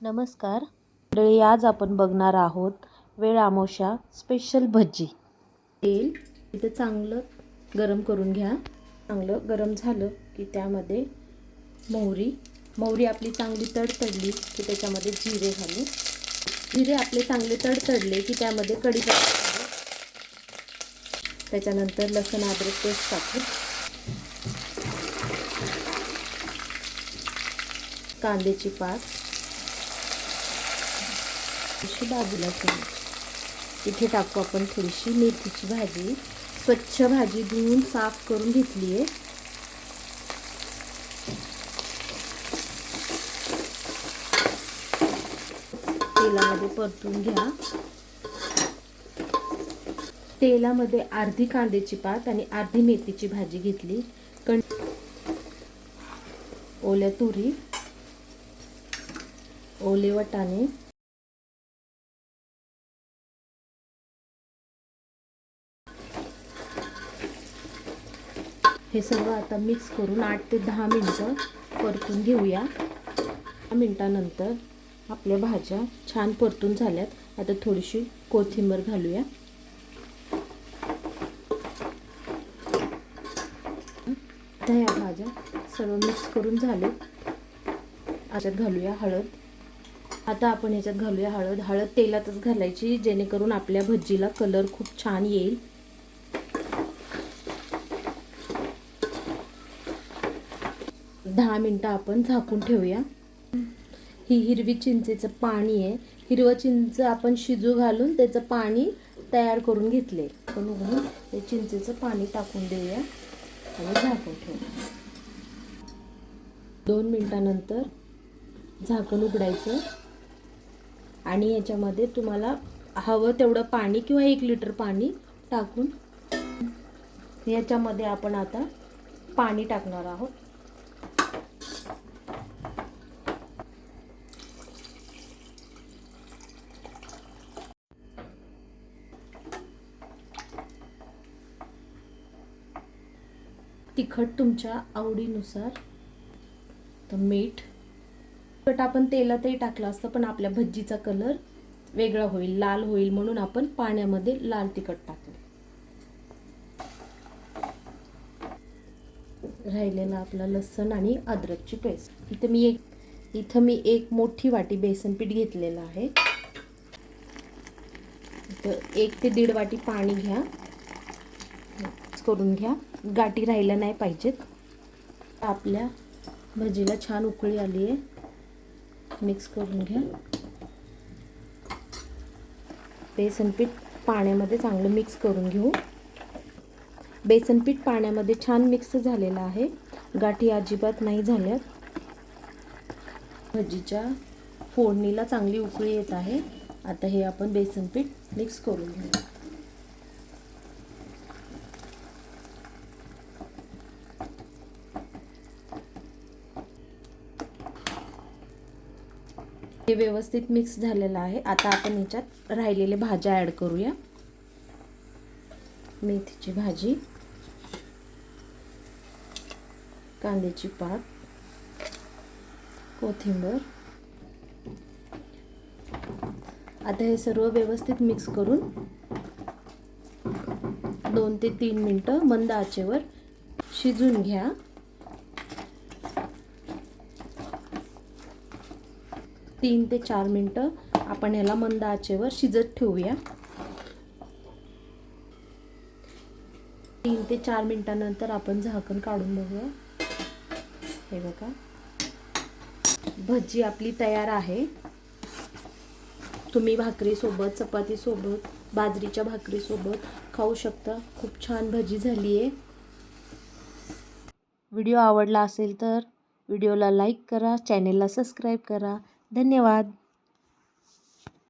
नमस्कार. मंडळी आज आपण बघणार आहोत वेळ आमोशा स्पेशल भजी. तेल इथं चांगलं गरम करून घ्या. चांगलं गरम झालं की त्यामध्ये मोहरी. मोहरी आपली चांगली तडतडली की त्याच्यामध्ये जिरे घालू जिरे आपले चांगले तडतडले की त्यामध्ये कढीपत्ता घालू त्याच्यानंतर लसूण अद्रक पेस्ट टाकू कांद्याची पात. अशी बाजूला ठेवू. इथे टाकू आपण थोडीशी मेथीची भाजी. स्वच्छ भाजी धुवून साफ करून घेतली आहे. तेलामध्ये परतून घ्या. तेलामध्ये अर्धी कांद्याची पात आणि अर्धी मेथीची भाजी घेतली. कण ओल्या तुरी ओले वटाणे हे सर्व आता मिक्स करून आठ ते दहा मिनटं परतून घेऊया. दहा मिनटानंतर आपल्या भाज्या छान परतून झाल्यात. आता थोडीशी कोथिंबीर घालूया. आता ह्या भाज्या सर्व मिक्स करून झाले. याच्यात घालूया हळद. आता आपण ह्याच्यात घालूया हळद. हळद तेलातच घालायची जेणेकरून आपल्या भजीला कलर खूप छान येईल. दहा मिनटं आपण झाकून ठेवूया. ही हिरवी चिंचेचं पाणी आहे. हिरवं चिंच आपण शिजू घालून त्याचं पाणी तयार करून घेतले पण उघडून ते चिंचेचं पाणी टाकून देऊया आणि झाकून ठेवूया. दोन मिनटानंतर झाकण उघडायचं आणि याच्यामध्ये तुम्हाला हवं तेवढं पाणी किंवा एक लिटर पाणी टाकून याच्यामध्ये आपण आता पाणी टाकणार आहोत. तिखट तुमच्या आवडीनुसार. तर मीठ. तिखट आपण तेलातही टाकलं असतं पण आपल्या भज्जीचा कलर वेगळा होईल लाल होईल म्हणून आपण पाण्यामध्ये लाल तिखट टाकलं. राहिलेला आपला लसण आणि अद्रकची पेस्ट. इथं मी एक इथं मी एक मोठी वाटी बेसन पीठ घेतलेलं आहे. इथं एक ते दीड वाटी पाणी घ्या. करून घ्या. गाठी राहिल्या नाही पाहिजेत. आपल्या भजीला छान उकळी आली आहे. मिक्स करून घ्या. बेसन पीठ पाण्यामध्ये चांगलं मिक्स करून घेऊ. बेसन पीठ पाण्यामध्ये छान मिक्स झालेलं आहे. गाठी अजिबात नाही झाल्यात. भजीच्या फोडणीला चांगली उकळी येत आहे. आता हे आपण बेसन पीठ मिक्स करून घेऊ. हे व्यवस्थित मिक्स झालेलं आहे. आता आपण याच्यात राहिलेले भाज्या ॲड करूया. मेथीची भाजी कांद्याची पात कोथिंबर. आता हे सर्व व्यवस्थित मिक्स करून दोन ते तीन मिनटं मंद आचेवर शिजून घ्या. तीन ते चार मिनटं आपण ह्याला मंद आचेवर शिजत ठेवूया. तीन ते चार मिनटानंतर आपण झाकण काढून बघूया. हे बघा. भजी आपली तयार आहे. तुम्ही भाकरीसोबत चपातीसोबत बाजरीच्या भाकरीसोबत खाऊ शकता. खूप छान भजी झाली आहे. व्हिडिओ आवडला असेल तर व्हिडिओला लाईक करा चॅनेलला सबस्क्राईब करा. धन्यवाद.